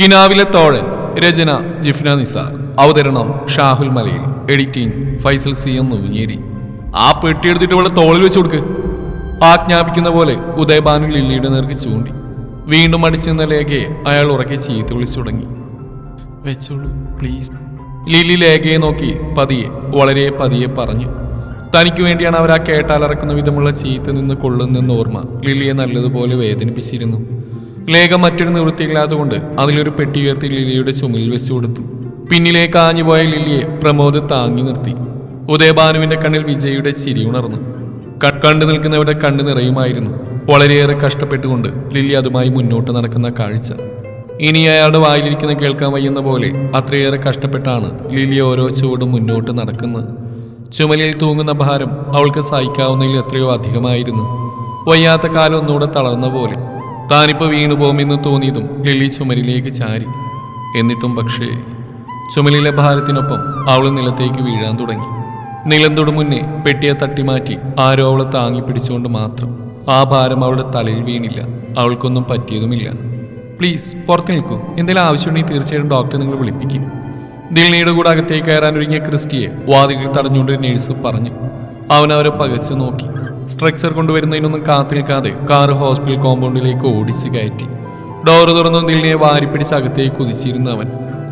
കിനാവിലെ തോഴൻ രചന ജിഫ്ന നിസാർ. അവതരണം Shahul Malayil. Editing Faisal C M നുഞ്ഞേരി ആ പെട്ടി എടുത്തിട്ട് ഇവിടെ തോളിൽ വെച്ച് കൊടുക്ക്. ആജ്ഞാപിക്കുന്ന പോലെ ഉദയബാനു ലില്ലിയുടെ നേർക്ക് ചൂണ്ടി. വീണ്ടും അടിച്ചു നിന്ന അയാൾ ഉറക്കി ചീത്ത വിളിച്ചു തുടങ്ങി. വെച്ചോളൂ പ്ലീസ് ലില്ലി ലേഖയെ നോക്കി പതിയെ വളരെ പതിയെ പറഞ്ഞു. തനിക്ക് വേണ്ടിയാണ് അവർ ആ കേട്ടാലറക്കുന്ന വിധമുള്ള ചീത്ത നിന്ന് കൊള്ളുന്നെന്ന് ഓർമ്മ ലില്ലിയെ നല്ലതുപോലെ വേദനിപ്പിച്ചിരുന്നു. ലേഖ മറ്റൊരു നിവൃത്തിയില്ലാത്തതുകൊണ്ട് അതിലൊരു പെട്ടി ഉയർത്തി ലിലിയുടെ ചുമലിൽ വെച്ചു കൊടുത്തു. പിന്നിലേക്ക് ആഞ്ഞുപോയ ലിലിയെ പ്രമോദ് താങ്ങി നിർത്തി. ഉദയഭാനുവിന്റെ കണ്ണിൽ വിജയുടെ ചിരി ഉണർന്നു. കണ്ടു നിൽക്കുന്നവരുടെ കണ്ണു നിറയുമായിരുന്നു. വളരെയേറെ കഷ്ടപ്പെട്ടുകൊണ്ട് ലില്ലി അതുമായി മുന്നോട്ട് നടക്കുന്ന കാഴ്ച. ഇനി അയാളുടെ വായിലിരിക്കുന്ന കേൾക്കാൻ വയ്യുന്ന പോലെ അത്രയേറെ കഷ്ടപ്പെട്ടാണ് ലിലി ഓരോ ചുവടും മുന്നോട്ട് നടക്കുന്നത്. ചുമലിൽ തൂങ്ങുന്ന ഭാരം അവൾക്ക് സഹിക്കാവുന്നതിൽ എത്രയോ അധികമായിരുന്നു. വയ്യാത്ത കാലം ഒന്നുകൂടെ തളർന്ന പോലെ. താനിപ്പോൾ വീണു പോകുമെന്ന് തോന്നിയതും ലിലി ചുമലിലേക്ക് ചാരി. എന്നിട്ടും പക്ഷേ ചുമലിലെ ഭാരത്തിനൊപ്പം അവൾ നിലത്തേക്ക് വീഴാൻ തുടങ്ങി. നിലം തൊടു മുന്നേ പെട്ടിയെ തട്ടിമാറ്റി ആരോ അവളെ താങ്ങി പിടിച്ചുകൊണ്ട് മാത്രം. ആ ഭാരം അവളുടെ തലയിൽ വീണില്ല. അവൾക്കൊന്നും പറ്റിയതുമില്ല. പ്ലീസ് പുറത്ത് നിൽക്കൂ. എന്തെങ്കിലും ആവശ്യമുണ്ടെങ്കിൽ തീർച്ചയായിട്ടും ഡോക്ടറെ നിങ്ങൾ വിളിപ്പിക്കും. ദിൽനയുടെ കൂടെ അകത്തേക്ക് കയറാൻ ഒരുങ്ങിയ ക്രിസ്റ്റിയെ വാതിലിൽ തടഞ്ഞുകൊണ്ട് നേഴ്സ് പറഞ്ഞു. അവൻ അവരെ പകച്ചു നോക്കി. സ്ട്രക്ചർ കൊണ്ടുവരുന്നതിനൊന്നും കാത്തിരിക്കാതെ കാറ് ഹോസ്പിറ്റൽ കോമ്പൗണ്ടിലേക്ക് ഓടിച്ച് കയറ്റി. ഡോറ് തുറന്നു നിലിനെ വാരിപ്പിടിച്ച് അകത്തേക്ക് കുതിച്ചിരുന്ന അവൻ.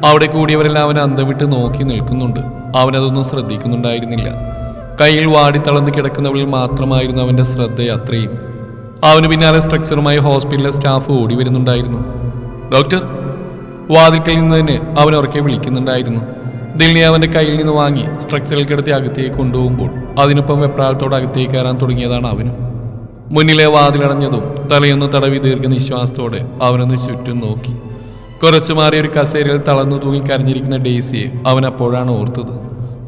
അവിടെ കൂടിയവരെല്ലാം അവൻ അന്തം വിട്ട് നോക്കി നിൽക്കുന്നുണ്ട്. അവനതൊന്നും ശ്രദ്ധിക്കുന്നുണ്ടായിരുന്നില്ല. കയ്യിൽ വാടി തളർന്ന് കിടക്കുന്നവളിൽ മാത്രമായിരുന്നു അവന്റെ ശ്രദ്ധ അത്രയും അവന് പിന്നാലെ സ്ട്രക്ചറുമായി ഹോസ്പിറ്റലിലെ സ്റ്റാഫ് ഓടി വരുന്നുണ്ടായിരുന്നു. ഡോക്ടർ വാതിൽക്കൽ നിന്ന് തന്നെ അവൻ ഉറക്കെ വിളിക്കുന്നുണ്ടായിരുന്നു. ദിൽനി അവന്റെ കയ്യിൽ നിന്ന് വാങ്ങി സ്ട്രക്ചറിൽ കിടത്തി അകത്തേക്ക് കൊണ്ടുപോകുമ്പോൾ അതിനൊപ്പം വെപ്രാളത്തോട് അകത്തേക്ക് കയറാൻ തുടങ്ങിയതാണ് അവനും. മുന്നിലെ വാതിലടഞ്ഞതും തലയൊന്ന് തടവി ദീർഘ നിശ്വാസത്തോടെ അവനൊന്ന് ചുറ്റും നോക്കി. കുറച്ചു മാറി ഒരു കസേരയിൽ തളർന്നു തൂങ്ങി കരഞ്ഞിരിക്കുന്ന ഡേസിയെ അവൻ അപ്പോഴാണ് ഓർത്തത്.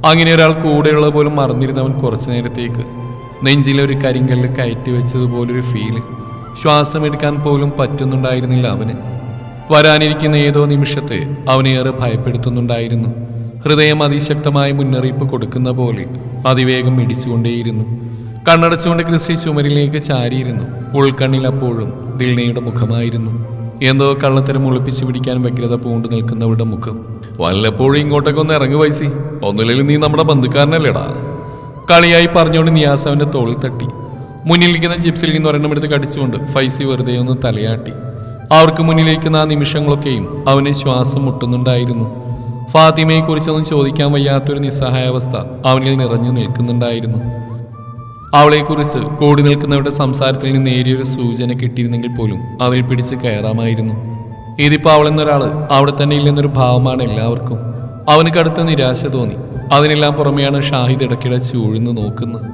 അങ്ങനെ ഒരാൾ കൂടെയുള്ള പോലും മറന്നിരുന്നവൻ കുറച്ചു നേരത്തേക്ക്. നെഞ്ചിലെ ഒരു കരിങ്കല്ല് കയറ്റി വെച്ചതുപോലൊരു ഫീൽ ശ്വാസമെടുക്കാൻ പോലും പറ്റുന്നുണ്ടായിരുന്നില്ല അവന്. വരാനിരിക്കുന്ന ഏതോ നിമിഷത്തെ അവനേറെ ഭയപ്പെടുത്തുന്നുണ്ടായിരുന്നു. ഹൃദയം അതിശക്തമായ മുന്നറിയിപ്പ് കൊടുക്കുന്ന പോലെ അതിവേഗം ഇടിച്ചുകൊണ്ടേയിരുന്നു കണ്ണടച്ചുകൊണ്ട് ക്രിസ്റ്റി ചുമരിലേക്ക് ചാരിയിരുന്നു. ഉൾക്കണ്ണിൽ അപ്പോഴും ദിൽനയുടെ മുഖമായിരുന്നു. എന്തോ കള്ളത്തരം ഒളിപ്പിച്ചു പിടിക്കാൻ വ്യഗ്രത പൂണ്ടു നിൽക്കുന്നവരുടെ മുഖം. വല്ലപ്പോഴും ഇങ്ങോട്ടൊക്കെ ഒന്ന് ഇറങ്ങു വയസ്സി ഒന്നുമില്ലെങ്കിൽ നീ നമ്മുടെ ബന്ധുക്കാരനല്ലേടാ. കളിയായി പറഞ്ഞുകൊണ്ട് നിയാസ് അവന്റെ തോളിൽ തട്ടി. മുന്നിലിരിക്കുന്ന ചിപ്സിൽ നിന്ന് ഒരെണ്ണം എടുത്ത് കടിച്ചുകൊണ്ട് ഫൈസി വെറുതെ ഒന്ന് തലയാട്ടി. അവർക്ക് മുന്നിലിരിക്കുന്ന ആ നിമിഷങ്ങളൊക്കെയും അവന് ശ്വാസം മുട്ടുന്നുണ്ടായിരുന്നു. ഫാത്തിമയെ കുറിച്ചൊന്നും ചോദിക്കാൻ വയ്യാത്തൊരു നിസ്സഹായാവസ്ഥ അവനിൽ നിറഞ്ഞു നിൽക്കുന്നുണ്ടായിരുന്നു. അവളെക്കുറിച്ച് കൂടി നിൽക്കുന്നവരുടെ സംസാരത്തിൽ നിന്ന് നേരിയൊരു സൂചന കിട്ടിയിരുന്നെങ്കിൽ പോലും അവൾ പിടിച്ച് കയറാമായിരുന്നു. ഇതിപ്പോ അവളെന്നൊരാൾ അവിടെ തന്നെ ഇല്ലെന്നൊരു ഭാവമാണ് എല്ലാവർക്കും. അവന് കടുത്ത നിരാശ തോന്നി. അതിനെല്ലാം പുറമെയാണ് ഷാഹിദ് ഇടയ്ക്കിടെ ചൂഴ്ന്നു നോക്കുന്നത്.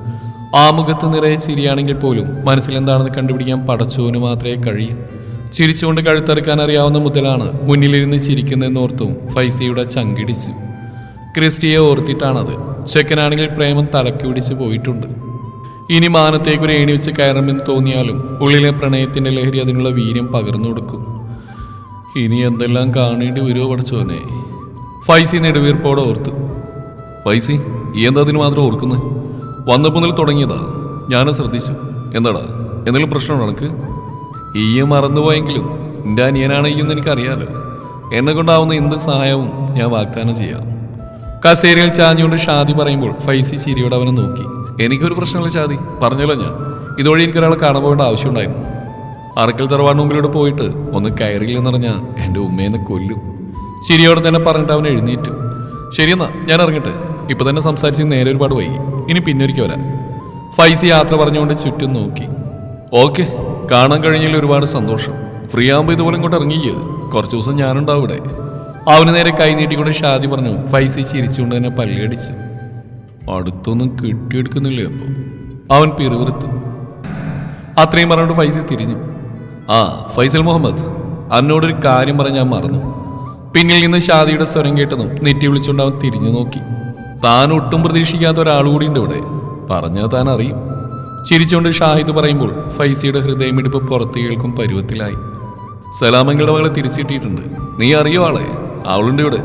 ആ മുഖത്ത് നിറയെ ചിരിയാണെങ്കിൽ പോലും മനസ്സിലെന്താണെന്ന് കണ്ടുപിടിക്കാൻ പടച്ചോന് മാത്രമേ കഴിയൂ. ചിരിച്ചുകൊണ്ട് കഴുത്തറുക്കാൻ അറിയാവുന്ന മുതലാണ് മുന്നിലിരുന്ന് ചിരിക്കുന്നതെന്നോർത്തും ഫൈസയുടെ ചങ്കിടിച്ചു ക്രിസ്റ്റിയെ ഓർത്തിട്ടാണത്. ചെക്കനാണെങ്കിൽ പ്രേമം തലക്ക് പിടിച്ച് പോയിട്ടുണ്ട്. ഇനി മാനത്തേക്ക് ഒരു ഏണി വെച്ച് കയറണമെന്ന് തോന്നിയാലും ഉള്ളിലെ പ്രണയത്തിന്റെ ലഹരി അതിനുള്ള വീര്യം പകർന്നു കൊടുക്കും. ഇനി എന്തെല്ലാം കാണേണ്ടി വരുമോ പഠിച്ചോനെ ഫൈസി നെടുവീർപ്പോടെ ഓർത്തു. ഫൈസി എന്താ അതിന് മാത്രം ഓർക്കുന്നത് വന്നപ്പോൾ മുതൽ തുടങ്ങിയതാ. ഞാനും ശ്രദ്ധിച്ചു. എന്താടാ? എന്തെങ്കിലും പ്രശ്നമുണ്ടോ എനിക്ക് ഈയ മറന്നുപോയെങ്കിലും എന്റെ അനിയനാണ് ഈ എന്ന് എനിക്കറിയാലോ. എന്നെ കൊണ്ടാവുന്ന എന്ത് സഹായവും ഞാൻ വാഗ്ദാനം ചെയ്യാം. കസേരയിൽ ചാഞ്ഞുകൊണ്ട് ഷാദി പറയുമ്പോൾ ഫൈസി ചിരിയോടെ അവനെ നോക്കി. എനിക്കൊരു പ്രശ്നമില്ല ഷാദി പറഞ്ഞല്ലോ ഞാൻ. ഇതുവഴി എനിക്കൊരാളെ കാണാൻ പോകേണ്ട ആവശ്യമുണ്ടായിരുന്നു. അറക്കൽ തറവാട് മുമ്പിലൂടെ പോയിട്ട് ഒന്ന് കയറിയില്ലെന്ന് പറഞ്ഞാൽ എന്റെ ഉമ്മേനെ കൊല്ലും. ചിരിയോടെ തന്നെ പറഞ്ഞിട്ട് അവൻ എഴുന്നേറ്റു. ശരിയെന്നാ ഞാൻ ഇറങ്ങട്ടെ. ഇപ്പം തന്നെ സംസാരിച്ച് നേരെ ഒരുപാട് വൈകി. ഇനി പിന്നൊരിക്കൽ വരാം. ഫൈസി യാത്ര പറഞ്ഞുകൊണ്ട് ചുറ്റും നോക്കി. ഓക്കെ. കാണാൻ കഴിഞ്ഞതിൽ ഒരുപാട് സന്തോഷം. ഫ്രീ ആകുമ്പോൾ ഇതുപോലെ ഇങ്ങോട്ട് ഇറങ്ങിയ കുറച്ച് ദിവസം ഞാനുണ്ടാവും ഇവിടെ. അവന് നേരെ കൈ നീട്ടിക്കൊണ്ട് ഷാദി പറഞ്ഞു ഫൈസി ചിരിച്ചുകൊണ്ട് തന്നെ പല്ലടിച്ചു. അടുത്തൊന്നും കിട്ടിയെടുക്കുന്നില്ലേ അപ്പോൾ അവൻ പിറുവിറുത്തു അത്രയും പറഞ്ഞുകൊണ്ട് ഫൈസൽ തിരിഞ്ഞു. ആ ഫൈസൽ മുഹമ്മദ് അന്നോടൊരു കാര്യം പറഞ്ഞ് ഞാൻ മറന്നു. പിന്നിൽ നിന്ന് ഷാദിയുടെ സ്വരം കേട്ടതും നെറ്റി വിളിച്ചുകൊണ്ട് അവൻ തിരിഞ്ഞു നോക്കി. താൻ ഒട്ടും പ്രതീക്ഷിക്കാത്ത ഒരാൾ കൂടി ഉണ്ട് ഇവിടെ. പറഞ്ഞാൽ താൻ അറിയും. ചിരിച്ചുകൊണ്ട് ഷാഹിദ് പറയുമ്പോൾ ഫൈസിയുടെ ഹൃദയമിടിപ്പ് പുറത്തു കേൾക്കും പരുവത്തിലായി. സലാമങ്ങളുടെ മകളെ തിരിച്ചിട്ടിട്ടുണ്ട്. നീ അറിയോ ആളെ? അവളുണ്ട് ഇവിടെ.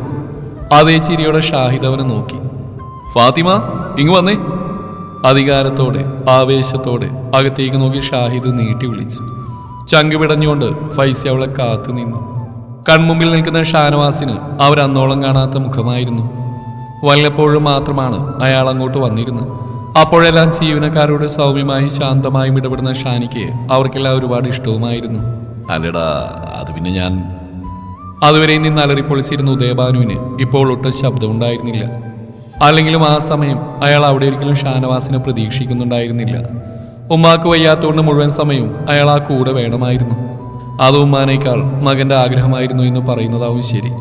അതേ ചിരിയോടെ ഷാഹിദ് അവനെ നോക്കി. ഫാത്തിമ ഇങ്ങ് വന്നേ. അധികാരത്തോടെ ആവേശത്തോടെ അകത്തേക്ക് നോക്കി ഷാഹിദ് നീട്ടി വിളിച്ചു. ചങ്ക് പിടഞ്ഞുകൊണ്ട് ഫൈസി അവളെ കാത്തു നിന്നു. കൺമുമ്പിൽ നിൽക്കുന്ന ഷാനവാസിന് അവരന്നോളം കാണാത്ത മുഖമായിരുന്നു. വല്ലപ്പോഴും മാത്രമാണ് അയാൾ അങ്ങോട്ട് വന്നിരുന്നത്. അപ്പോഴെല്ലാം ജീവനക്കാരോട് സൗമ്യമായും ശാന്തമായും ഇടപെടുന്ന ഷാനിക്ക് അവർക്കെല്ലാം ഒരുപാട് ഇഷ്ടവുമായിരുന്നു. അല്ലടാ അത് പിന്നെ ഞാൻ അതുവരെ നിന്ന് അലറിപ്പൊളിച്ചിരുന്ന ഉദയഭാനുവിന് ഇപ്പോൾ ഒട്ടും ശബ്ദമുണ്ടായിരുന്നില്ല. അല്ലെങ്കിലും ആ സമയം അയാൾ അവിടെ ഒരിക്കലും ഷാനവാസിനെ പ്രതീക്ഷിക്കുന്നുണ്ടായിരുന്നില്ല. ഉമ്മാക്ക് വയ്യാത്തതുകൊണ്ട് മുഴുവൻ സമയവും അയാൾ ആ കൂടെ വേണമായിരുന്നു. അത് ഉമ്മാനേക്കാൾ മകന്റെ ആഗ്രഹമായിരുന്നു എന്ന് പറയുന്നതാവും ശരി.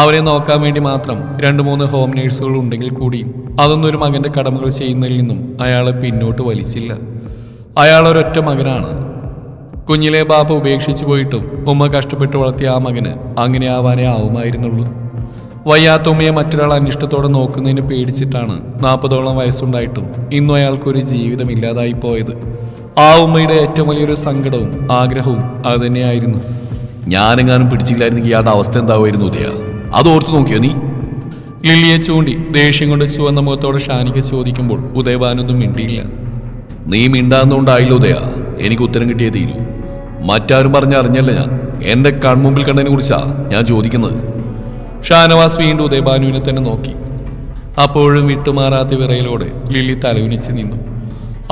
അവരെ നോക്കാൻ വേണ്ടി മാത്രം രണ്ട് മൂന്ന് ഹോം നേഴ്സുകൾ ഉണ്ടെങ്കിൽ കൂടിയും അതൊന്നും ഒരു മകന്റെ കടമകൾ ചെയ്യുന്നതിൽ നിന്നും അയാളെ പിന്നോട്ട് വലിച്ചില്ല. അയാൾ ഒരൊറ്റ മകനാണ്. കുഞ്ഞിലെ ബാപ്പ ഉപേക്ഷിച്ചു പോയിട്ടും ഉമ്മ കഷ്ടപ്പെട്ട് വളർത്തിയ ആ മകന് അങ്ങനെ ആവാനേ ആവുമായിരുന്നുള്ളൂ. വയ്യാത്ത ഉമ്മയെ മറ്റൊരാൾ അനിഷ്ടത്തോടെ നോക്കുന്നതിന് പേടിച്ചിട്ടാണ് നാൽപ്പതോളം വയസ്സുണ്ടായിട്ടും ഇന്നും അയാൾക്കൊരു ജീവിതം ഇല്ലാതായി പോയത്. ആ ഉമ്മയുടെ ഏറ്റവും വലിയൊരു സങ്കടവും ആഗ്രഹവും അതുതന്നെയായിരുന്നു. ഞാനെങ്ങാനും പിടിച്ചില്ലായിരുന്നെങ്കിൽ ഇയാളുടെ അവസ്ഥ എന്താവുമായിരുന്നു ഉദയ? അത് ഓർത്തു നോക്കിയോ നീ? ലില്ലിയെ ചൂണ്ടി ദേഷ്യം കൊണ്ട് ചുവന്ന മുഖത്തോടെ ഷാനിക്ക് ചോദിക്കുമ്പോൾ ഉദയവാനൊന്നും മിണ്ടിയില്ല. നീ മിണ്ടാന്നുകൊണ്ടായില്ല ഉദയ. എനിക്ക് ഉത്തരം കിട്ടിയേ തീരൂ. മറ്റാരും പറഞ്ഞറിഞ്ഞല്ല ഞാൻ. എന്റെ കൺമുമ്പിൽ കണ്ടതിനെ കുറിച്ചാ ഞാൻ ചോദിക്കുന്നത്. ഷാനവാസ് വീണ്ടും ഉദയഭാനുവിനെ തന്നെ നോക്കി. അപ്പോഴും വിട്ടുമാറാത്ത വിറയിലൂടെ ലില്ലി തലവിനിച്ച് നിന്നു.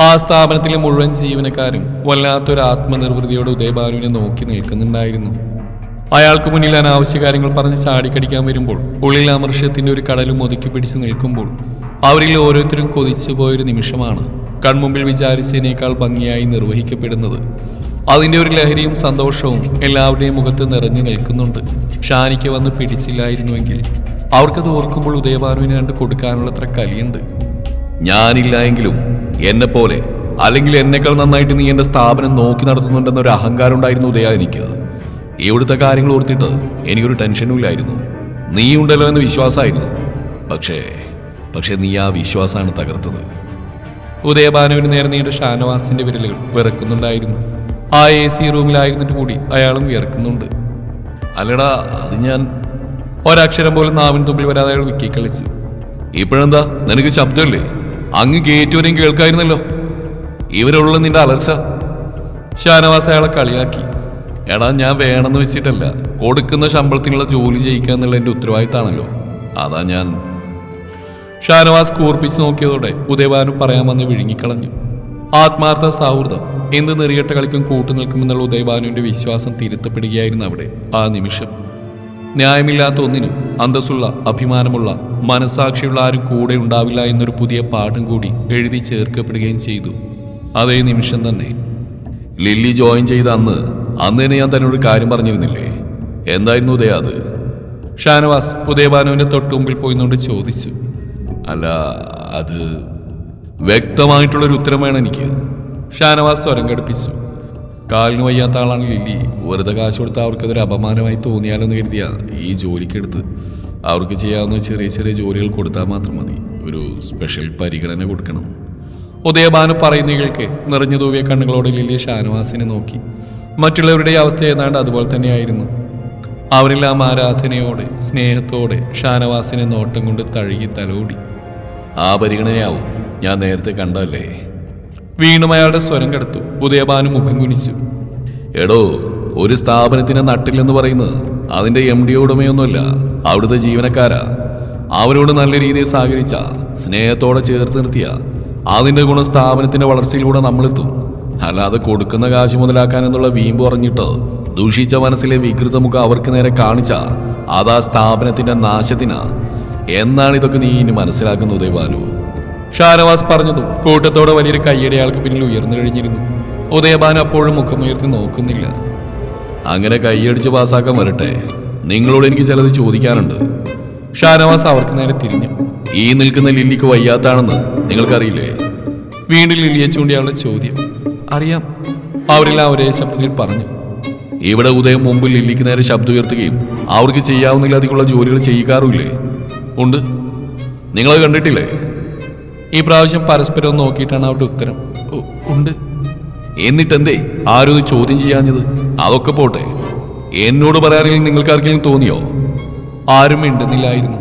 ആ സ്ഥാപനത്തിലെ മുഴുവൻ ജീവനക്കാരും വല്ലാത്തൊരു ആത്മനിർവൃതിയോടെ ഉദയഭാനുവിനെ നോക്കി നിൽക്കുന്നുണ്ടായിരുന്നു. അയാൾക്ക് മുന്നിൽ അനാവശ്യ കാര്യങ്ങൾ പറഞ്ഞ് ചാടിക്കടിക്കാൻ വരുമ്പോൾ ഉള്ളിൽ അമർഷ്യത്തിന്റെ ഒരു കടലും ഒതുക്കി പിടിച്ചു നിൽക്കുമ്പോൾ അവരിൽ ഓരോരുത്തരും കൊതിച്ചു പോയൊരു നിമിഷമാണ്. കൺമുമ്പിൽ വിചാരിച്ചതിനേക്കാൾ ഭംഗിയായി നിർവഹിക്കപ്പെടുന്നത്. അതിന്റെ ഒരു ലഹരിയും സന്തോഷവും എല്ലാവരുടെയും മുഖത്ത് നിറഞ്ഞു നിൽക്കുന്നുണ്ട്. ഷാനിക്ക് വന്ന് പിടിച്ചില്ലായിരുന്നുവെങ്കിൽ അവർക്കത് ഓർക്കുമ്പോൾ ഉദയഭാനുവിന് കണ്ട് കൊടുക്കാനുള്ളത്ര കലിയുണ്ട്. ഞാനില്ല എങ്കിലും എന്നെ പോലെ അല്ലെങ്കിൽ എന്നെക്കാൾ നന്നായിട്ട് നീ എന്റെ സ്ഥാപനം നോക്കി നടത്തുന്നുണ്ടെന്നൊരു അഹങ്കാരം ഉണ്ടായിരുന്നു ഉദയ എനിക്ക് ഇവിടുത്തെ കാര്യങ്ങൾ ഓർത്തിട്ട് എനിക്കൊരു ടെൻഷനും ഇല്ലായിരുന്നു. നീ ഉണ്ടല്ലോ എന്ന് വിശ്വാസമായിരുന്നു. പക്ഷേ പക്ഷേ നീ ആ വിശ്വാസമാണ് തകർത്തത്. ഉദയഭാനുവിന് നേരെ നീണ്ട ഷാനവാസിന്റെ വിരലുകൾ വിറക്കുന്നുണ്ടായിരുന്നു. ആ എ സി റൂമിലായിരുന്നിട്ട് കൂടി അയാളും വിറക്കുന്നുണ്ട് അല്ലടാ അത് ഞാൻ ഒരക്ഷരം പോലും നാവിൻ തുമ്പിൽ വരാതെ അയാൾ വിക്കി കളിച്ചു. ഇപ്പോഴെന്താ? നിനക്ക് ശബ്ദമില്ലേ? അങ്ങ് ഗേറ്റ് വരെയും കേൾക്കായിരുന്നല്ലോ. ഇവരുള്ള നിന്റെ അലർച്ച. ഷാനവാസ് അയാളെ കളിയാക്കി. എടാ ഞാൻ വേണമെന്ന് വെച്ചിട്ടല്ല. കൊടുക്കുന്ന ശമ്പളത്തിനുള്ള ജോലി ചെയ്യിക്കുക എന്നുള്ള എന്റെ ഉത്തരവാദിത്തമാണല്ലോ അതാ ഞാൻ. ഷാനവാസ് കൂർപ്പിച്ച് നോക്കിയതോടെ ഉദയവാനു പറയാൻ വന്ന് വിഴുങ്ങിക്കളഞ്ഞു. ആത്മാർത്ഥ സൗഹൃദം. എന്ത് നെറിയട്ട കളിക്കും കൂട്ടുനിൽക്കുമെന്നുള്ള ഉദയഭാനുവിന്റെ വിശ്വാസം തിരുത്തപ്പെടുകയായിരുന്നു അവിടെ ആ നിമിഷം. ന്യായമില്ലാത്ത ഒന്നിനും അന്തസ്സുള്ള അഭിമാനമുള്ള മനസാക്ഷിയുള്ള ആരും കൂടെ ഉണ്ടാവില്ല എന്നൊരു പുതിയ പാഠം കൂടി എഴുതി ചേർക്കപ്പെടുകയും ചെയ്തു. അതേ നിമിഷം തന്നെ. ലില്ലി ജോയിൻ ചെയ്ത അന്ന് അന്ന് തന്നെ ഞാൻ തന്നോട് കാര്യം പറഞ്ഞിരുന്നില്ലേ? എന്തായിരുന്നു ഉദയ അത്? ഷാനവാസ് ഉദയഭാനുവിന്റെ തൊട്ടുമുമ്പിൽ പോയിന്നുകൊണ്ട് ചോദിച്ചു. അല്ല അത് വ്യക്തമായിട്ടുള്ളൊരു ഉത്തരം വേണം എനിക്ക്. ഷാനവാസ് സ്വരം ഘടിപ്പിച്ചു കാലിന് വയ്യാത്ത ആളാണ് ലില്ലി. വെറുതെ കാശ് കൊടുത്ത് അവർക്കതൊരു അപമാനമായി തോന്നിയാലോ എന്ന് കരുതിയ ഈ ജോലിക്കെടുത്ത് അവർക്ക് ചെയ്യാവുന്ന ചെറിയ ചെറിയ ജോലികൾ കൊടുത്താൽ മാത്രം മതി. ഒരു സ്പെഷ്യൽ പരിഗണന കൊടുക്കണം. ഉദയബാനു പറയുന്നതിൽക്ക് നിറഞ്ഞു തൂവിയ കണ്ണുകളോടെ ലില്ലി ഷാനവാസിനെ നോക്കി. മറ്റുള്ളവരുടെ അവസ്ഥ ഏതാണ്ട് അതുപോലെ തന്നെയായിരുന്നു. അവരെല്ലാം ആരാധനയോടെ സ്നേഹത്തോടെ ഷാനവാസിനെ നോട്ടം കൊണ്ട് തഴുകി തലോടി. ആ പരിഗണനയാവും. ഞാൻ നേരത്തെ കണ്ടല്ലേ വീണ്ടും അയാളുടെ സ്വരം കെടുത്തു. ഉദയഭാനു മുഖം കുനിച്ചു. എടോ ഒരു സ്ഥാപനത്തിന് നട്ടില്ലെന്ന് പറയുന്നത് അതിന്റെ എം ഡി ഉടമയൊന്നുമല്ല. അവിടുത്തെ ജീവനക്കാരാ. അവരോട് നല്ല രീതിയിൽ സഹകരിച്ച സ്നേഹത്തോടെ ചേർത്ത് നിർത്തിയ അതിന്റെ ഗുണം സ്ഥാപനത്തിന്റെ വളർച്ചയിലൂടെ നമ്മളെത്തും. അല്ലാതെ കൊടുക്കുന്ന കാശ് മുതലാക്കാൻ എന്നുള്ള വീമ്പ് പറഞ്ഞിട്ട് ദൂഷിച്ച മനസ്സിലെ വികൃത മുഖം അവർക്ക് നേരെ കാണിച്ച അതാ സ്ഥാപനത്തിന്റെ നാശത്തിന് എന്നാണ് ഇതൊക്കെ നീ ഇനി മനസ്സിലാക്കുന്നത് ഉദയഭാനു ഷാനവാസ് പറഞ്ഞതും കൂട്ടത്തോടെ വലിയൊരു കയ്യടി ആൾക്ക് പിന്നിൽ ഉയർന്നു കഴിഞ്ഞിരുന്നു. ഉദയഭാൻ അപ്പോഴും മുഖമുയർത്തി നോക്കുന്നില്ല. അങ്ങനെ കൈയടിച്ച് പാസ്സാക്കാൻ വരട്ടെ. നിങ്ങളോട് എനിക്ക് ചിലത് ചോദിക്കാനുണ്ട്. ഷാനവാസ് അവർക്ക് നേരെ തിരിഞ്ഞു. ഈ നിൽക്കുന്ന ലില്ലിക്ക് വയ്യാത്താണെന്ന് നിങ്ങൾക്കറിയില്ലേ? വീണ്ടും ലില്ലിയെ ചൂണ്ടിയാണ് ചോദ്യം. അറിയാം. അവരെല്ലാം ഒരേ ശബ്ദത്തിൽ പറഞ്ഞു. ഇവിടെ ഉദയം മുമ്പിൽ ലില്ലിക്ക് നേരെ ശബ്ദം ഉയർത്തുകയും അവർക്ക് ചെയ്യാവുന്നില്ലാതെയുള്ള ജോലികൾ ചെയ്യിക്കാറുമില്ലേ ഉണ്ട്. നിങ്ങളത് കണ്ടിട്ടില്ലേ? ഈ പ്രാവശ്യം പരസ്പരം നോക്കിയിട്ടാണ് അവരുടെ ഉത്തരം. ഉണ്ട്. എന്നിട്ടെന്തേ? ആരും ചോദ്യം ചെയ്യാഞ്ഞത്? അതൊക്കെ പോട്ടെ. എന്നോട് പറയാറില്ല നിങ്ങൾക്കാർക്കെങ്കിലും തോന്നിയോ? ആരും മിണ്ടുന്നില്ലായിരുന്നു.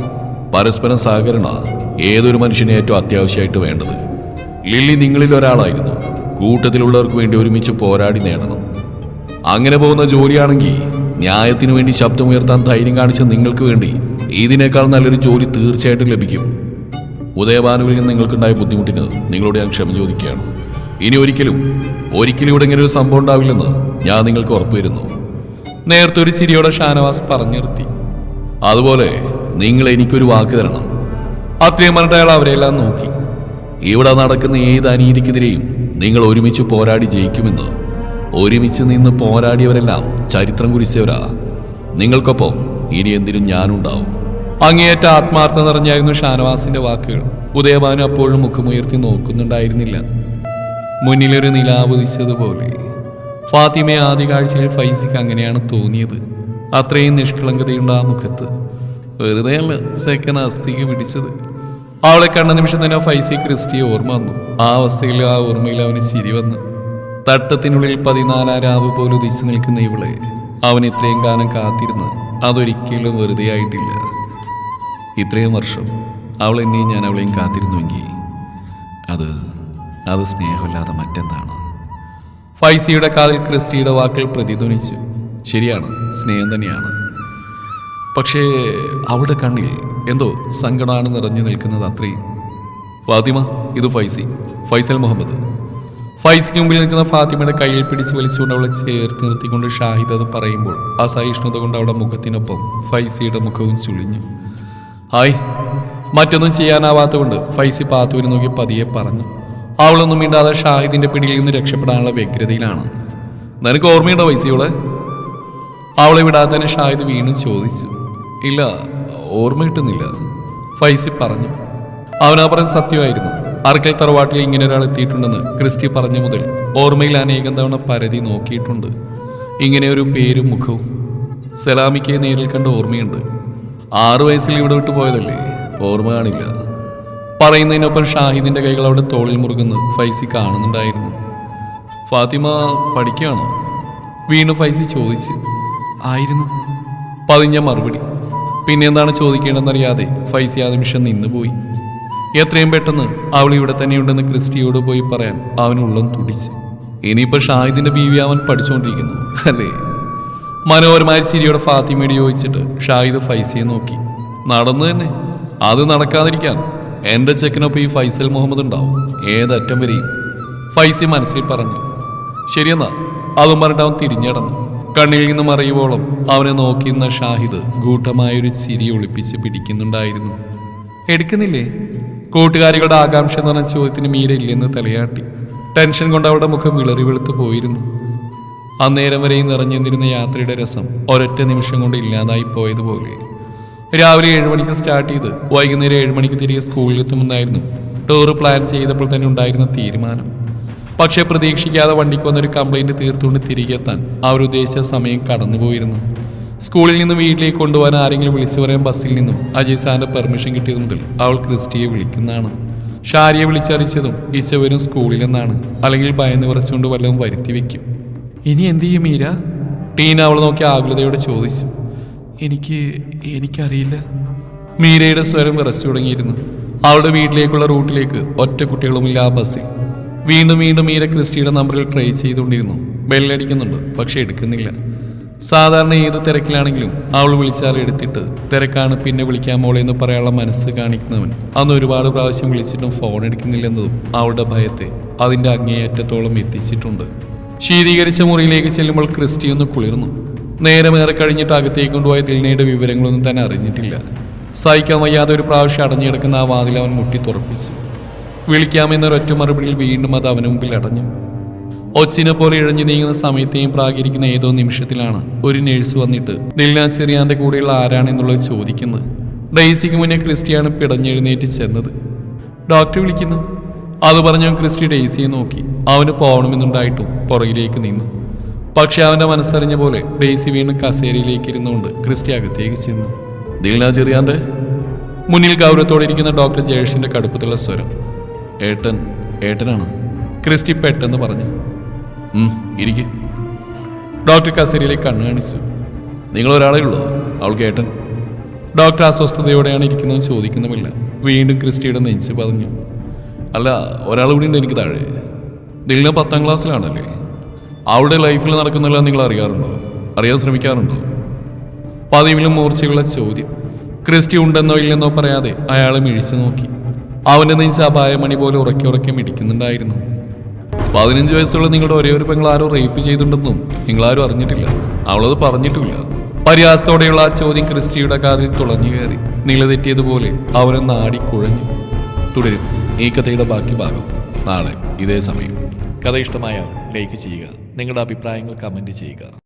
പരസ്പരം സഹകരണ ഏതൊരു മനുഷ്യനെ ഏറ്റവും അത്യാവശ്യമായിട്ട് വേണ്ടത്. ലില്ലി നിങ്ങളിൽ ഒരാളായിരുന്നു. കൂട്ടത്തിലുള്ളവർക്ക് വേണ്ടി ഒരുമിച്ച് പോരാടി നേടണം. അങ്ങനെ പോകുന്ന ജോലിയാണെങ്കിൽ ന്യായത്തിനു വേണ്ടി ശബ്ദമുയർത്താൻ ധൈര്യം കാണിച്ച നിങ്ങൾക്ക് വേണ്ടി ഇതിനേക്കാൾ നല്ലൊരു ജോലി തീർച്ചയായിട്ടും ലഭിക്കും. ഉദയഭാനുവിൽ നിന്ന് നിങ്ങൾക്കുണ്ടായ ബുദ്ധിമുട്ടിന് നിങ്ങളോട് ഞാൻ ക്ഷമ ചോദിക്കുകയാണ്. ഇനി ഒരിക്കലും ഒരിക്കലും ഇവിടെ ഇങ്ങനെ ഒരു സംഭവം ഉണ്ടാവില്ലെന്ന് ഞാൻ നിങ്ങൾക്ക് ഉറപ്പുവരുന്നു. നേരത്തെ ഒരു ചിരിയോടെ ഷാനവാസ് പറഞ്ഞു നിർത്തി. അതുപോലെ നിങ്ങൾ എനിക്കൊരു വാക്ക് തരണം. അത്രയും പറഞ്ഞിട്ട് അവരെല്ലാം നോക്കി. ഇവിടെ നടക്കുന്ന ഏത് അനീതിക്കെതിരെയും നിങ്ങൾ ഒരുമിച്ച് പോരാടി ജയിക്കുമെന്ന്. ഒരുമിച്ച് നിന്ന് പോരാടിയവരെല്ലാം ചരിത്രം കുറിച്ചവരാ. നിങ്ങൾക്കൊപ്പം ഇനി എന്തിനും ഞാനുണ്ടാവും. അങ്ങേയറ്റ ആത്മാർത്ഥ നിറഞ്ഞായിരുന്നു ഷാനവാസിന്റെ വാക്കുകൾ. ഉദയഭാനു അപ്പോഴും മുഖമുയർത്തി നോക്കുന്നുണ്ടായിരുന്നില്ല. മുന്നിലൊരു നിലാവുദിച്ചതുപോലെ ഫാത്തിമയെ ആദ്യ കാഴ്ചയിൽ ഫൈസിക്ക് അങ്ങനെയാണ് തോന്നിയത്. അത്രയും നിഷ്കളങ്കതയുണ്ട് ആ മുഖത്ത്. വെറുതെയല്ല സെക്കൻഡ് സെക്കൻ അസ്ഥിക്ക് പിടിച്ചത്. അവളെ കണ്ട നിമിഷം തന്നെ ഫൈസി ക്രിസ്റ്റിയെ ഓർമ്മ വന്നു. ആ അവസ്ഥയിൽ ആ ഓർമ്മയിൽ അവന് ചിരി വന്നു. തട്ടത്തിനുള്ളിൽ പതിനാലാം രാവ് പോലെ ഉദിച്ചു നിൽക്കുന്ന ഇവളെ അവൻ ഇത്രയും കാലം കാത്തിരുന്ന് അതൊരിക്കലും വെറുതെ ആയിട്ടില്ല. ഇത്രയും വർഷം അവൾ എന്നെയും ഞാൻ അവളെയും കാത്തിരുന്നുവെങ്കിൽ അത് അത് സ്നേഹമില്ലാതെ മറ്റെന്താണ്? ഫൈസിയുടെ കാതിൽ ക്രിസ്റ്റിയുടെ വാക്കുകൾ പ്രതിധ്വനിച്ചു. ശരിയാണ് സ്നേഹം തന്നെയാണ്. പക്ഷേ അവിടെ കണ്ണിൽ എന്തോ സങ്കടമാണ് നിറഞ്ഞു നിൽക്കുന്നത് അത്രയും ഫാത്തിമ ഇത് ഫൈസി ഫൈസൽ മുഹമ്മദ്. ഫൈസിക്ക് മുമ്പിൽ നിൽക്കുന്ന ഫാത്തിമയുടെ കയ്യിൽ പിടിച്ച് വലിച്ചുകൊണ്ട് അവളെ ചേർത്ത് നിർത്തിക്കൊണ്ട് ഷാഹിദ് അത് പറയുമ്പോൾ അസഹിഷ്ണുത കൊണ്ട് അവളുടെ മുഖത്തിനൊപ്പം ഫൈസിയുടെ മുഖവും ചുളിഞ്ഞു. ഹായ് മറ്റൊന്നും ചെയ്യാനാവാത്തതുകൊണ്ട് ഫൈസി പാത്തുവിനെ നോക്കി പതിയെ പറഞ്ഞു അവളൊന്നും മിണ്ടാതെ ഷാഹിദിന്റെ പിടിയിൽ നിന്ന് രക്ഷപ്പെടാനുള്ള വ്യഗ്രതയിലാണ്. നിനക്ക് ഓർമ്മയുണ്ടോ ഫൈസിയോളെ അവളെ വിടാതെ ഷാഹിദ് വീണ്ടും ചോദിച്ചു. ഇല്ല ഓർമ്മ കിട്ടുന്നില്ല ഫൈസി പറഞ്ഞു. അവനാ പറഞ്ഞ സത്യമായിരുന്നു. അറക്കൽ തറവാട്ടിൽ ഇങ്ങനെ ഒരാൾ എത്തിയിട്ടുണ്ടെന്ന് ക്രിസ്റ്റി പറഞ്ഞ മുതൽ ഓർമ്മയിൽ അനേകം തവണ പരതി നോക്കിയിട്ടുണ്ട്. ഇങ്ങനെ ഒരു പേരും മുഖവും സലാമിക്ക് നേരിൽ കണ്ട ഓർമ്മയുണ്ട്. ആറു വയസ്സിൽ ഇവിടെ വിട്ടു പോയതല്ലേ? ഓർമ്മ കാണില്ല. പറയുന്നതിനൊപ്പം ഷാഹിദിന്റെ കൈകൾ അവിടെ തോളിൽ മുറുകുന്നു ഫൈസി കാണുന്നുണ്ടായിരുന്നു. ഫാത്തിമ പഠിക്കുകയാണോ. വീണ്ടും ഫൈസി ചോദിച്ച്. ആയിരുന്നു. പതിഞ്ഞ മറുപടി. പിന്നെ എന്താണ് ചോദിക്കേണ്ടതെന്നറിയാതെ ഫൈസി ആ നിമിഷം നിന്നുപോയി. എത്രയും പെട്ടെന്ന് അവൾ ഇവിടെ തന്നെയുണ്ടെന്ന് ക്രിസ്റ്റിയോട് പോയി പറയാൻ അവനുള്ളം തുടിച്ച്. ഇനിയിപ്പോൾ ഷാഹിദിന്റെ ബീവി അവൻ പഠിച്ചുകൊണ്ടിരിക്കുന്നു അല്ലേ? മനോഹരമായ ചിരിയോടെ ഫാത്തിമയോട് ചോദിച്ചിട്ട് ഷാഹിദ് ഫൈസിയെ നോക്കി. നടന്നു തന്നെ. അത് നടക്കാതിരിക്കാൻ എന്റെ ചെക്കനൊപ്പം ഈ ഫൈസൽ മുഹമ്മദ് ഉണ്ടാവും. ഏതറ്റം വരെയും. ഫൈസി മനസ്സിൽ പറഞ്ഞു. ശരിയെന്നാ. അതും പറഞ്ഞിട്ട് അവൻ തിരിഞ്ഞടന്നു. കണ്ണിൽ നിന്ന് മറിയുവോളം അവനെ നോക്കിയിരുന്ന ഷാഹിദ് ഗൂഢമായൊരു ചിരി ഒളിപ്പിച്ച് പിടിക്കുന്നുണ്ടായിരുന്നു. എടുക്കുന്നില്ലേ? കൂട്ടുകാരികളുടെ ആകാംക്ഷ എന്ന് പറഞ്ഞ ചോദ്യത്തിന് മീരയില്ലെന്ന് തലയാട്ടി. ടെൻഷൻ കൊണ്ട് അവളുടെ മുഖം വിളറി വെളുത്തു പോയിരുന്നു. അന്നേരം വരെയും നിറഞ്ഞെന്നിരുന്ന യാത്രയുടെ രസം ഒരൊറ്റ നിമിഷം കൊണ്ട് ഇല്ലാതായി പോയതുപോലെ. രാവിലെ ഏഴ് മണിക്ക് സ്റ്റാർട്ട് ചെയ്ത് വൈകുന്നേരം ഏഴ് മണിക്ക് തിരികെ സ്കൂളിലെത്തുമെന്നായിരുന്നു ടൂർ പ്ലാൻ ചെയ്തപ്പോൾ തന്നെ ഉണ്ടായിരുന്ന തീരുമാനം. പക്ഷേ പ്രതീക്ഷിക്കാതെ വണ്ടിക്ക് വന്നൊരു കംപ്ലൈന്റ് തീർത്തുകൊണ്ട് തിരികെ എത്താൻ അവർ ഉദ്ദേശിച്ച സമയം കടന്നുപോയിരുന്നു. സ്കൂളിൽ നിന്ന് വീട്ടിലേക്ക് കൊണ്ടുപോകാൻ ആരെങ്കിലും വിളിച്ചു പറയാൻ ബസ്സിൽ നിന്നും അജയ് സാറിന്റെ പെർമിഷൻ കിട്ടിയത് മുതൽ അവൾ ക്രിസ്റ്റിയെ വിളിക്കുന്നതാണ്. ഷാരിയെ വിളിച്ചറിയിച്ചതും ഇച്ചവരും സ്കൂളിലെന്നാണ് അല്ലെങ്കിൽ ഭയന്ന് കുറച്ചുകൊണ്ട് വല്ലതും വരുത്തി വെക്കും. ഇനി എന്തു ചെയ്യും മീര? ടീന അവൾ നോക്കി ആകുലതയോടെ ചോദിച്ചു. എനിക്ക് എനിക്കറിയില്ല. മീരയുടെ സ്വരം വിറച്ചു തുടങ്ങിയിരുന്നു. അവളുടെ വീട്ടിലേക്കുള്ള റൂട്ടിലേക്ക് ഒറ്റ കുട്ടികളുമില്ല ആ ബസ്സിൽ. വീണ്ടും വീണ്ടും മീര ക്രിസ്റ്റിയുടെ നമ്പറിൽ ട്രൈ ചെയ്തുകൊണ്ടിരുന്നു. ബെല്ലടിക്കുന്നുണ്ട് പക്ഷെ എടുക്കുന്നില്ല. സാധാരണ ഏത് തിരക്കിലാണെങ്കിലും അവൾ വിളിച്ചാൽ എടുത്തിട്ട് തിരക്കാണ് പിന്നെ വിളിക്കാൻ മോളെ എന്ന് പറയാനുള്ള മനസ്സ് കാണിക്കുന്നവൻ. അന്ന് ഒരുപാട് പ്രാവശ്യം വിളിച്ചിട്ടും ഫോൺ എടുക്കുന്നില്ലെന്നതും അവളുടെ ഭയത്തെ അതിന്റെ അങ്ങേയറ്റത്തോളം എത്തിച്ചിട്ടുണ്ട്. ശീതീകരിച്ച മുറിയിലേക്ക് ചെല്ലുമ്പോൾ ക്രിസ്റ്റി ഒന്ന് കുളിർന്നു. നേരമേറെ കഴിഞ്ഞിട്ട് അകത്തേക്ക് കൊണ്ടുപോയ ദിൽനയുടെ വിവരങ്ങളൊന്നും തന്നെ അറിഞ്ഞിട്ടില്ല. സഹിക്കാൻ വയ്യാതെ ഒരു പ്രാവശ്യം അടഞ്ഞുകിടക്കുന്ന ആ വാതിൽ അവൻ മുട്ടി തുറപ്പിച്ചു. വിളിക്കാമെന്നൊരൊറ്റ മറുപടിയിൽ വീണ്ടും അത് അവന് മുമ്പിൽ അടഞ്ഞു. ഒച്ചിനെ പോലെ ഇഴഞ്ഞു നീങ്ങുന്ന സമയത്തെയും പ്രാകരിക്കുന്ന ഏതോ നിമിഷത്തിലാണ് ഒരു നേഴ്സ് വന്നിട്ട് ദിൽന കൂടെയുള്ള ആരാണെന്നുള്ളത് ചോദിക്കുന്നത്. ഡെയ്സിക്ക് മുന്നേ ക്രിസ്റ്റിയാണ് പിടഞ്ഞെഴുന്നേറ്റ് ചെന്നത്. ഡോക്ടർ വിളിക്കുന്നു. അത് പറഞ്ഞു ക്രിസ്റ്റി ഡെയ്സിയെ നോക്കി. അവന് പോകണമെന്നുണ്ടായിട്ടും പുറകിലേക്ക് നിന്നു. പക്ഷെ അവന്റെ മനസ്സറിഞ്ഞ പോലെ ഡെയ്സി വീണ്ടും കസേരയിലേക്ക് ഇരുന്നുകൊണ്ട് ക്രിസ്റ്റി അകത്തേക്ക് ചെന്നു. ചെറിയാന്റെ? മുന്നിൽ ഗൗരവത്തോടെ ഇരിക്കുന്ന ഡോക്ടർ ജയേഷിന്റെ കടുപ്പത്തിലുള്ള സ്വരം. ഏട്ടൻ ഏട്ടനാണ്? ക്രിസ്റ്റി പെട്ടെന്ന് പറഞ്ഞു. ഇരിക്കും. ഡോക്ടർ കസേരയിലേക്ക് കണ്ണു കാണിച്ചു. നിങ്ങൾ ഒരാളേ ഉള്ളൂ അവൾക്ക് ഏട്ടൻ. ഡോക്ടർ അസ്വസ്ഥതയോടെയാണ് ഇരിക്കുന്നത് ചോദിക്കുന്നുമില്ല. വീണ്ടും ക്രിസ്റ്റിയുടെ നെഞ്ച് പറഞ്ഞു അല്ല ഒരാൾ കൂടി ഉണ്ട് എനിക്ക് താഴെ. ദിലിന പത്താം ക്ലാസ്സിലാണല്ലേ? അവളുടെ ലൈഫിൽ നടക്കുന്നില്ല നിങ്ങൾ അറിയാറുണ്ടോ? അറിയാൻ ശ്രമിക്കാറുണ്ടോ? പതിവിലും മൂർച്ചയുള്ള ചോദ്യം. ക്രിസ്റ്റി ഉണ്ടെന്നോ ഇല്ലെന്നോ പറയാതെ അയാളെ മിഴിച്ചു നോക്കി. അവന്റെ നെഞ്ച് അപായമണി പോലെ ഉറക്കി ഉറക്കി മിടിക്കുന്നുണ്ടായിരുന്നു. പതിനഞ്ച് വയസ്സുള്ള നിങ്ങളുടെ ഒരേ ഒരു പെങ്ങൾ റേപ്പ് ചെയ്തിട്ടുണ്ടെന്നും നിങ്ങളാരും അറിഞ്ഞിട്ടില്ല. അവളത് പറഞ്ഞിട്ടുമില്ല. പരിഹാസത്തോടെയുള്ള ആ ചോദ്യം ക്രിസ്റ്റിയുടെ കാതിൽ തുളഞ്ഞു കയറി. നിലതെറ്റിയതുപോലെ നാടി കുഴഞ്ഞു. തുടരും ഈ കഥയുടെ ബാക്കി ഭാഗം. നാളെ ഇതേ സമയം. കഥ ഇഷ്ടമായാൽ ലൈക്ക് ചെയ്യുക. നിങ്ങളുടെ അഭിപ്രായങ്ങൾ കമന്റ് ചെയ്യുക.